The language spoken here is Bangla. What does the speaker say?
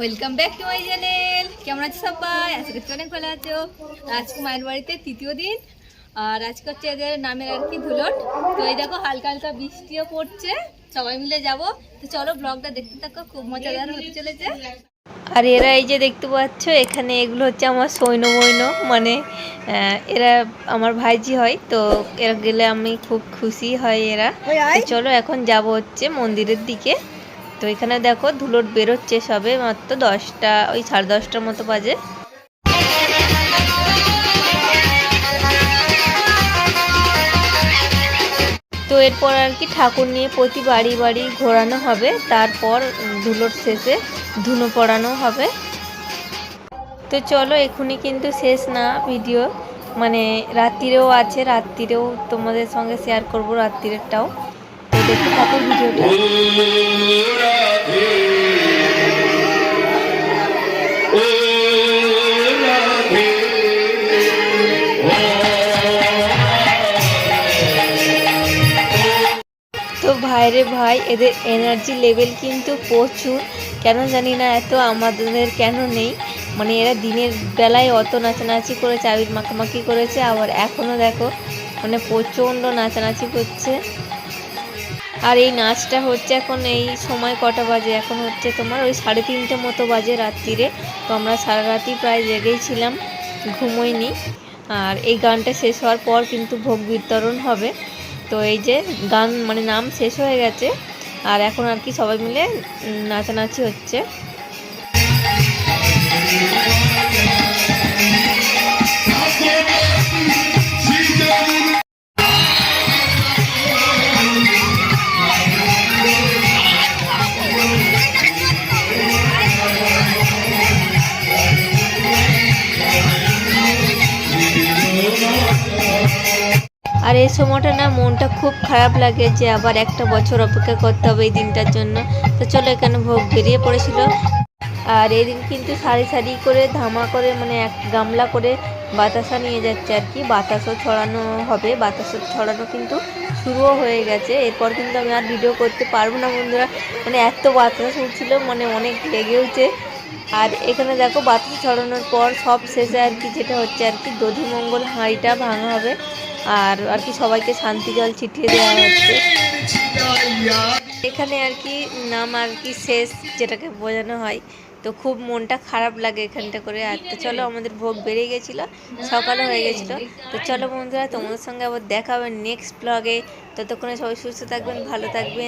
Welcome back to my channel কেমন আছো সবাই? আজকে অনেক ভালো আছো। আজকে মায়ের তৃতীয় দিন, আর আজকে হচ্ছে এদের আর কি ধুলট। তো দেখো, হালকা হালকা বৃষ্টিও পড়ছে। সবাই মিলে যাব। তো চলো ব্লগটা দেখতে থাকো, খুব মজাদার হতে চলেছে। আর এরা এই যে দেখতে পাচ্ছ এখানে এগুলো হচ্ছে আমার সৈন্য মৈন্য মানে আহ, এরা আমার ভাইজি হয় তো এরা গেলে আমি খুব খুশি হয় এরা। চলো এখন যাব হচ্ছে মন্দিরের দিকে। তো এখানে দেখো ধুলোট বেরোচ্ছে সবে মাত্র দশটা ওই সাড়ে দশটার মতো বাজে। এরপর আর কি ঠাকুর নিয়ে প্রতি বাড়ি বাড়ি ঘোরানো হবে। তারপর ধুলোর শেষে ধুনো পড়ানো হবে। তো চলো, এখনই কিন্তু শেষ না ভিডিও। মানে রাত্রিরেও আছে, রাত্রিরেও তোমাদের সঙ্গে শেয়ার করব রাত্রিরেরটাও। তো দেখতে থাকো ভিডিওটা। তো ভাইরে ভাই, এদের এনার্জি লেভেল কিন্তু প্রচুর। কেন জানি না, এত আমাদের কেন নেই? মানে এরা দিনের বেলায় অত নাচানাচি করেছে আবির মাখামাখি করেছে, আবার এখনও দেখো মানে প্রচণ্ড নাচানাচি করছে। আর এই নাচটা হচ্ছে এখন এই সময় কটা বাজে? এখন হচ্ছে তোমার ওই সাড়ে তিনটে মতো বাজে রাত্রিরে। তো আমরা সারা রাতই প্রায় জেগেই ছিলাম, ঘুমোইনি। আর এই গানটা শেষ হওয়ার পর কিন্তু ভোগ বিতরণ হবে। তো এই যে গান মানে নাম শেষ হয়ে গেছে। আর এখন আর কি সবাই মিলে নাচানাচি হচ্ছে। আর এই সময়টা না মনটা খুব খারাপ লাগে যে আবার একটা বছর অপেক্ষা করতে হবে এই দিনটার জন্য। তো চলো এখানে ভোগ বেরিয়ে পড়েছিল। আর এদিন কিন্তু সারি সারি করে, ধামা করে মানে এক গামলা করে বাতাসা নিয়ে যাচ্ছে আর কি। বাতাসও ছড়ানো হবে। বাতাসও ছড়ানো কিন্তু শুরুও হয়ে গেছে। এরপর কিন্তু আমি আর ভিডিও করতে পারব না বন্ধুরা। মানে এত বাতাস উঠছিল মানে অনেক লেগেওছে আর এখানে দেখো বাতাস ছড়ানোর পর সব শেষে আর কি যেটা হচ্ছে আর কি দধিমঙ্গল হাঁড়িটা ভাঙা হবে। আর আর কি সবাইকে শান্তি জল ছিটিয়ে দেওয়া হচ্ছে। এখানে আর কি নাম আর কি শেষ, যেটাকে বোঝানো হয়। তো খুব মনটা খারাপ লাগে এখানটা করে। আর তো চলো, আমাদের ভোগ বেড়ে গেছিল সকালে হয়ে গেছিল। তো চলো বন্ধুরা, তোমাদের সঙ্গে আবার দেখা হবে নেক্সট ব্লগে ততক্ষণে সবাই সুস্থ থাকবেন, ভালো থাকবেন।